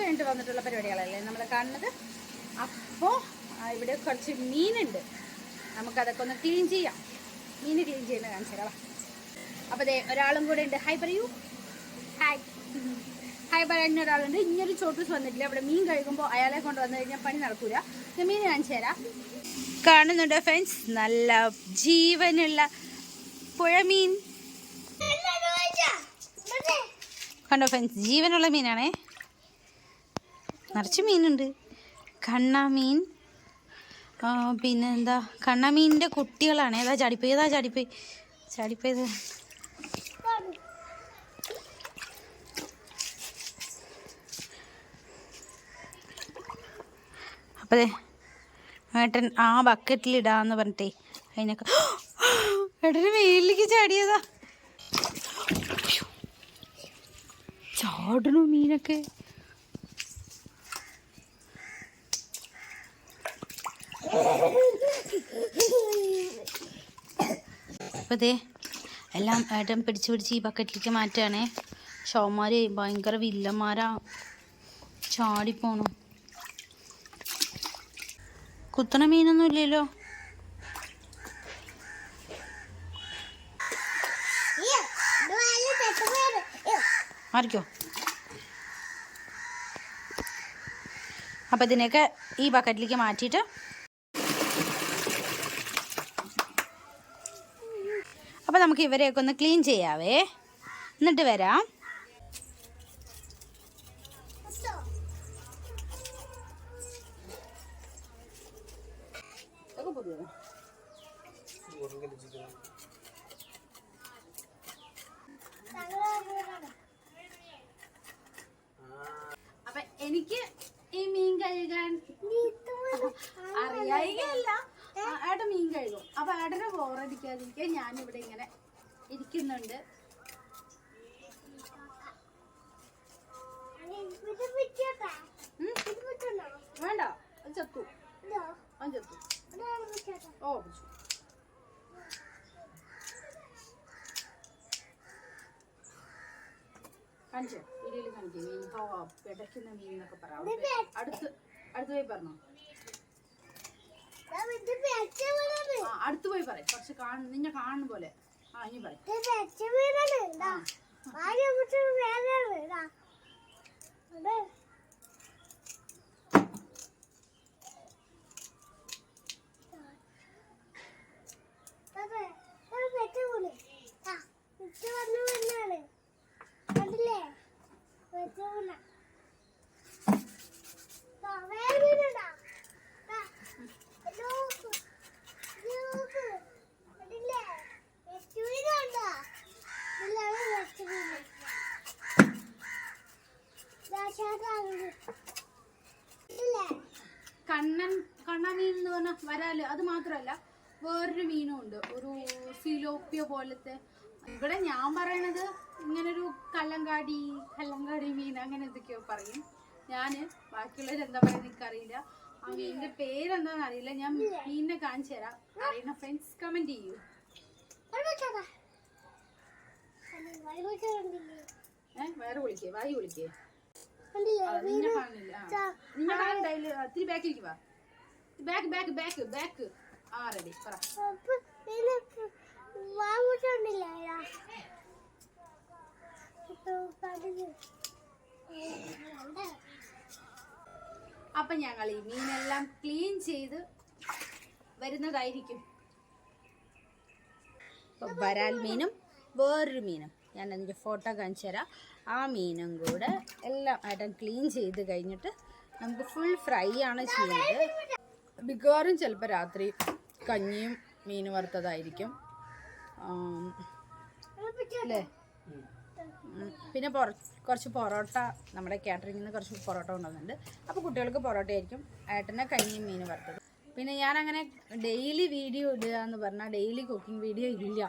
കഴിഞ്ഞിട്ട് വന്നിട്ടുള്ള പരിപാടികളല്ലേ? നമ്മൾ കാണുന്നത്? അപ്പോൾ ഇവിടെ കുറച്ച് മീനുണ്ട്. നമുക്കതൊക്കെ ഒന്ന് ക്ലീൻ ചെയ്യാം. മീൻ ക്ലീൻ ചെയ്യുന്ന കാണിച്ചു തരാം. അപ്പോൾ അതെ ഒരാളും കൂടെ ഉണ്ട്. ഹായ് പറയൂ. ഹായ് ഹായ് പറയാൻ ഒരാളുണ്ട്. ഇങ്ങനൊരു ചോട്ടൂസ് വന്നിട്ടില്ല. അവിടെ മീൻ കഴിക്കുമ്പോൾ അയാളെ കൊണ്ട് വന്നു കഴിഞ്ഞാൽ പണി നടക്കൂല. മീൻ കാണിച്ചു തരാം. കാണുന്നുണ്ട് ഫ്രണ്ട്സ് നല്ല ജീവനുള്ള പുഴമീൻ കണ്ടോ ഫ്രണ്ട്സ് ജീവനുള്ള മീനാണേ. നിറച്ച് മീനുണ്ട്. കണ്ണാമീൻ പിന്നെ എന്താ കണ്ണാമീനിന്റെ കുട്ടികളാണ്. ഏതാ ചാടിപ്പോയി ഏതാ ചാടിപ്പോയി? ചാടിപ്പോയത്. അപ്പതേ ഏട്ടൻ ആ ബക്കറ്റിലിടാന്ന് പറഞ്ഞിട്ടേ അതിനൊക്കെ ഏട്ടന് മേലിലേക്ക് ചാടിയതാ. ചാടണു മീനൊക്കെ? അപ്പോൾ ദേ എല്ലാം ഏട്ടൻ പിടിച്ച് പിടിച്ച് ഈ ബക്കറ്റിലേക്ക് മാറ്റുകയാണേ ഷോമാർ ഭയങ്കര വില്ലന്മാരാ. ചാടിപ്പോണു കുത്തണ മീനൊന്നും ഇല്ലല്ലോ. മാറിക്കോ. അപ്പം ഇതിനെയൊക്കെ ഈ ബക്കറ്റിലേക്ക് മാറ്റിയിട്ട് അപ്പോൾ നമുക്ക് ഇവരെയൊക്കെ ഒന്ന് ക്ലീൻ ചെയ്യാവേ. എന്നിട്ട് വരാം. അപ്പൊ എനിക്ക് ഈ മീൻ കഴുകാൻ അറിയായികയല്ല. ആ, ഏട്ടൻ മീൻ കഴുകും. ഏട്ടനെ ബോറടിക്കാതിരിക്കാൻ ഞാനിവിടെ ഇങ്ങനെ ഇരിക്കുന്നുണ്ട്? വേണ്ട ചത്തു. ചത്തു. ഓ പിടിച്ചു. കാണിച്ചോ? വീഡിയോയിൽ കാണിക്കും. മീൻ എന്നൊക്കെ പറയാം അടുത്ത് അടുത്ത് പോയി പറഞ്ഞോ. അടുത്ത് പോയി പറയും. പക്ഷെ നിന്നെ കാണുന്ന പോലെ. ആ ഇനി പറയും. കണ്ണൻ മീൻ എന്ന് പറഞ്ഞാൽ വരാൽ അത് മാത്രമല്ല വേറൊരു മീനും ഉണ്ട്. ഒരു സിലോപ്പിയ പോലത്തെ. ഇവിടെ ഞാൻ പറയണത് ഇങ്ങനൊരു കല്ലങ്കാടി കല്ലങ്കാടി മീൻ അങ്ങനെ എന്തൊക്കെയോ പറയും. ഞാൻ ബാക്കിയുള്ളവർ എന്താ പറയുക എനിക്കറിയില്ല. ആ മീനിന്റെ പേരെന്താണെന്ന് അറിയില്ല. ഞാൻ മീനിനെ കാണിച്ചു തരാം. അറിയുന്ന ഫ്രണ്ട്സ് കമന്റ് ചെയ്യൂ. ഏഹ് വേറെ വിളിക്കേ വായി വിളിക്കേ. ബാക്ക് ബാക്ക് ബാക്ക് ബാക്ക് ആ. റെഡി പറ. അപ്പൊ ഞങ്ങൾ ഈ മീനെല്ലാം ക്ലീൻ ചെയ്ത് വരുന്നതായിരിക്കും. വരാൽ മീനും വേറൊരു മീനും. ഞാൻ അതിന്റെ ഫോട്ടോ കാണിച്ചു തരാം. ആ മീനും കൂടെ എല്ലാം ആയിട്ടും ക്ലീൻ ചെയ്ത് കഴിഞ്ഞിട്ട് നമുക്ക് ഫുൾ ഫ്രൈ ആണ് ചെയ്യുന്നത്. മിക്കവാറും ചിലപ്പോൾ രാത്രി കഞ്ഞിയും മീൻ വറുത്തതായിരിക്കും. അല്ലേ? പിന്നെ കുറച്ച് പൊറോട്ട നമ്മുടെ കാറ്ററിംഗിൽ നിന്ന് കുറച്ച് പൊറോട്ട കൊണ്ടുവന്നിട്ടുണ്ട്. അപ്പോൾ കുട്ടികൾക്ക് പൊറോട്ട ആയിരിക്കും ഏട്ടനെ കഞ്ഞിയും മീൻ വറുത്തത്. പിന്നെ ഞാൻ അങ്ങനെ ഡെയിലി വീഡിയോ ഇടുക എന്ന് പറഞ്ഞാൽ ഡെയിലി കുക്കിംഗ് വീഡിയോ ഇല്ല.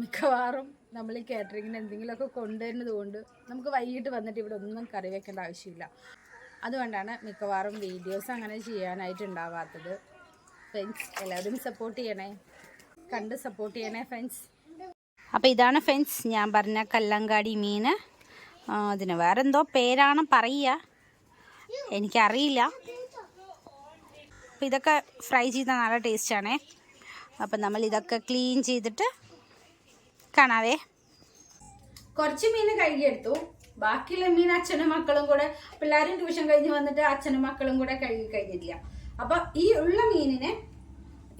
മിക്കവാറും നമ്മൾ ഈ കാറ്ററിങ്ങിന് എന്തെങ്കിലുമൊക്കെ കൊണ്ടുവരുന്നത് കൊണ്ട് നമുക്ക് വൈകിട്ട് വന്നിട്ട് ഇവിടെ ഒന്നും കറി വെക്കേണ്ട ആവശ്യമില്ല. അതുകൊണ്ടാണ് മിക്കവാറും വീഡിയോസ് അങ്ങനെ ചെയ്യാനായിട്ട് ഉണ്ടാവാത്തത്. ഫ്രണ്ട്സ് എല്ലാവരും സപ്പോർട്ട് ചെയ്യണേ. കണ്ട് സപ്പോർട്ട് ചെയ്യണേ ഫ്രണ്ട്സ് അപ്പോൾ ഇതാണ് ഫ്രണ്ട്സ് ഞാൻ പറഞ്ഞ കല്ലങ്കാടി മീൻ അതിന് വേറെ എന്തോ പേരാണ് പറയുക. എനിക്കറിയില്ല. അപ്പോൾ ഇതൊക്കെ ഫ്രൈ ചെയ്താൽ നല്ല ടേസ്റ്റാണേ അപ്പം നമ്മൾ ഇതൊക്കെ ക്ലീൻ ചെയ്തിട്ട് കാണാവേ. കുറച്ച് മീൻ കഴുകിയെടുത്തു. ബാക്കിയുള്ള മീൻ അച്ഛനും മക്കളും കൂടെ പിള്ളേരും ട്യൂഷൻ കഴിഞ്ഞ് വന്നിട്ട് അച്ഛനും മക്കളും കൂടെ കഴുകി കഴിഞ്ഞിട്ടില്ല. അപ്പൊ ഈ ഉള്ള മീനിനെ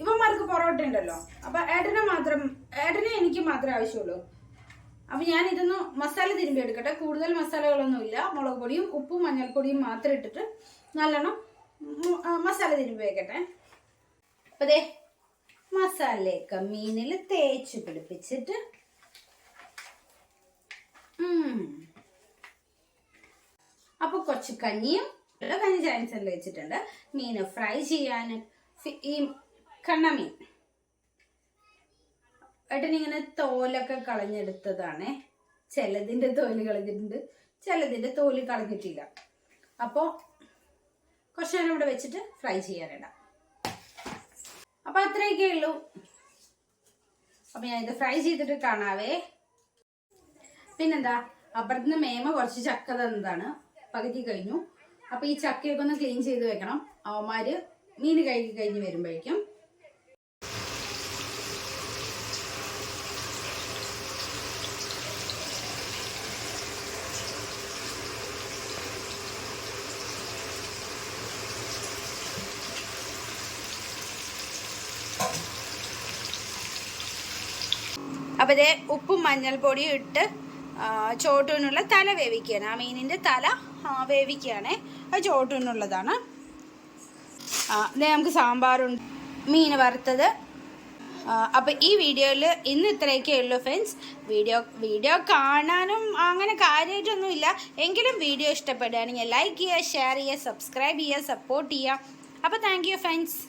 ഇവന്മാർക്ക് പൊറോട്ട ഉണ്ടല്ലോ. അപ്പൊ ഏട്ടനെ മാത്രം ഏട്ടനെ എനിക്ക് മാത്രമേ ആവശ്യമുള്ളൂ. അപ്പൊ ഞാൻ ഇതൊന്ന് മസാല തിരുമ്പി എടുക്കട്ടെ. കൂടുതൽ മസാലകളൊന്നും ഇല്ല. മുളക് പൊടിയും ഉപ്പും മഞ്ഞൾപ്പൊടിയും മാത്രം ഇട്ടിട്ട് നല്ലോണം മസാല തിരുമ്പി വെക്കട്ടെ. അപ്പൊ ദേ മസാലയൊക്കെ മീനിൽ തേച്ച് പിടിപ്പിച്ചിട്ട് അപ്പൊ കുറച്ച് കഞ്ഞിയും കഞ്ഞി ചാൻസറിൽ വെച്ചിട്ടുണ്ട്. മീൻ ഫ്രൈ ചെയ്യാൻ ഈ കണ്ണമീൻ. ഏട്ടനിങ്ങനെ തോലൊക്കെ കളഞ്ഞെടുത്തതാണേ. ചിലതിന്റെ തോൽ കളഞ്ഞിട്ടുണ്ട്. ചിലതിന്റെ തോൽ കളഞ്ഞിട്ടില്ല. അപ്പോൾ കുറച്ച് നേരം ഇവിടെ വെച്ചിട്ട് ഫ്രൈ ചെയ്യാനിടാം. അപ്പൊ അത്രയൊക്കെ ഉള്ളൂ. അപ്പൊ ഞാൻ ഇത് ഫ്രൈ ചെയ്തിട്ട് കാണാവേ. പിന്നെന്താ അപ്പുറത്തുനിന്ന് മേമ കുറച്ച് ചക്ക തന്നതാണ്. പകുതി കഴിഞ്ഞു. അപ്പൊ ഈ ചക്കയൊക്കെ ഒന്ന് ക്ലീൻ ചെയ്ത് വെക്കണം. അവന്മാര് മീൻ കഴുകി കഴിഞ്ഞ് വരുമ്പോഴേക്കും. അപ്പോൾ ഇതേ ഉപ്പും മഞ്ഞൾപ്പൊടിയും ഇട്ട് ചോട്ടൂനുള്ള തല വേവിക്കുകയാണ്. ആ മീനിന്റെ തല വേവിക്കുകയാണ്. അത് ചോട്ടൂനുള്ളതാണ്. നമുക്ക് സാമ്പാറുണ്ട്. മീൻ വറുത്തത്. അപ്പോൾ ഈ വീഡിയോയിൽ ഇന്ന് ഇത്രയൊക്കെ ഉള്ളൂ ഫ്രണ്ട്സ് വീഡിയോ വീഡിയോ കാണാനും അങ്ങനെ കാര്യമായിട്ടൊന്നുമില്ല. എങ്കിലും വീഡിയോ ഇഷ്ടപ്പെടുകയാണെങ്കിൽ ലൈക്ക് ചെയ്യുക ഷെയർ ചെയ്യുക സബ്സ്ക്രൈബ് ചെയ്യുക സപ്പോർട്ട് ചെയ്യുക. അപ്പോൾ താങ്ക് യു ഫ്രണ്ട്സ്